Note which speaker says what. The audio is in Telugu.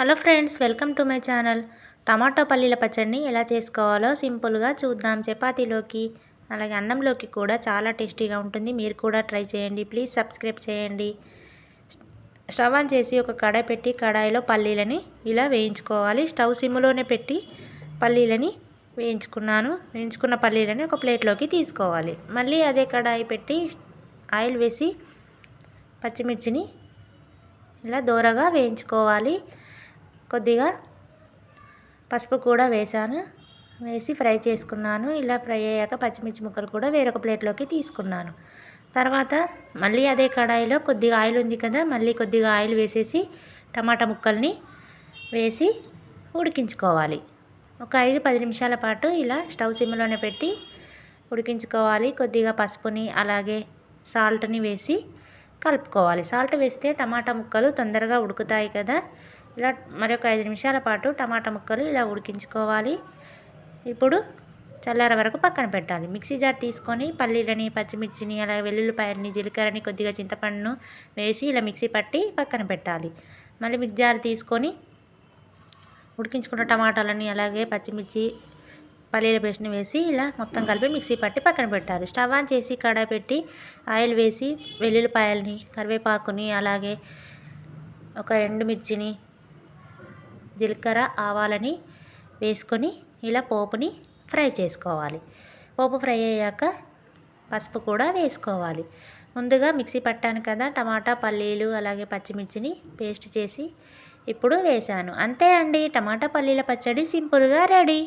Speaker 1: Hello friends welcome to my channel. Tomato పల్లీల పచ్చడిని ఎలా చేసుకోవాలో సింపుల్గా చూద్దాం. చపాతీలోకి అలాగే అన్నంలోకి కూడా చాలా టేస్టీగా ఉంటుంది. మీరు కూడా ట్రై చేయండి. ప్లీజ్ సబ్స్క్రైబ్ చేయండి. స్టవ్ ఆన్ చేసి ఒక కడాయి పెట్టి కడాయిలో పల్లీలని ఇలా వేయించుకోవాలి. స్టవ్ సిమ్లోనే పెట్టి పల్లీలని వేయించుకున్నాను. వేయించుకున్న పల్లీలని ఒక ప్లేట్లోకి తీసుకోవాలి. మళ్ళీ అదే కడాయి పెట్టి ఆయిల్ వేసి పచ్చిమిర్చిని ఇలా దూరగా వేయించుకోవాలి. కొద్దిగా పసుపు కూడా వేసాను వేసి ఫ్రై చేసుకున్నాను. ఇలా ఫ్రై అయ్యాక పచ్చిమిర్చి ముక్కలు కూడా వేరొక ప్లేట్లోకి తీసుకున్నాను. తర్వాత మళ్ళీ అదే కడాయిలో కొద్దిగా ఆయిల్ ఉంది కదా మళ్ళీ కొద్దిగా ఆయిల్ వేసేసి టమాటా ముక్కల్ని వేసి ఉడికించుకోవాలి. ఒక ఐదు పది నిమిషాల పాటు ఇలా స్టవ్ సిమ్లోనే పెట్టి ఉడికించుకోవాలి. కొద్దిగా పసుపుని అలాగే సాల్ట్ని వేసి కలుపుకోవాలి. సాల్ట్ వేస్తే టమాటా ముక్కలు తొందరగా ఉడుకుతాయి కదా. ఇలా మరొక ఐదు నిమిషాల పాటు టమాటా ముక్కలు ఇలా ఉడికించుకోవాలి. ఇప్పుడు చల్లార వరకు పక్కన పెట్టాలి. మిక్సీ జార్ తీసుకొని పల్లీలని పచ్చిమిర్చిని అలాగే వెల్లుల్లిపాయని జీలకర్రని కొద్దిగా చింతపండును వేసి ఇలా మిక్సీ పట్టి పక్కన పెట్టాలి. మళ్ళీ మిక్సీ జార్ తీసుకొని ఉడికించుకున్న టమాటాలని అలాగే పచ్చిమిర్చి పల్లీల పేస్ట్ని వేసి ఇలా మొత్తం కలిపి మిక్సీ పట్టి పక్కన పెట్టాలి. స్టవ్ ఆన్ చేసి కడాయి పెట్టి ఆయిల్ వేసి వెల్లుల్లిపాయలని కరివేపాకుని అలాగే ఒక ఎండుమిర్చిని జీలకర్ర ఆవాలని వేసుకొని ఇలా పోపుని ఫ్రై చేసుకోవాలి. పోపు ఫ్రై అయ్యాక పసుపు కూడా వేసుకోవాలి. ముందుగా మిక్సీ పట్టాను కదా టమాటా పల్లీలు అలాగే పచ్చిమిర్చిని పేస్ట్ చేసి ఇప్పుడు వేసాను. అంతే అండి టమాటా పల్లీల పచ్చడి సింపుల్గా రెడీ.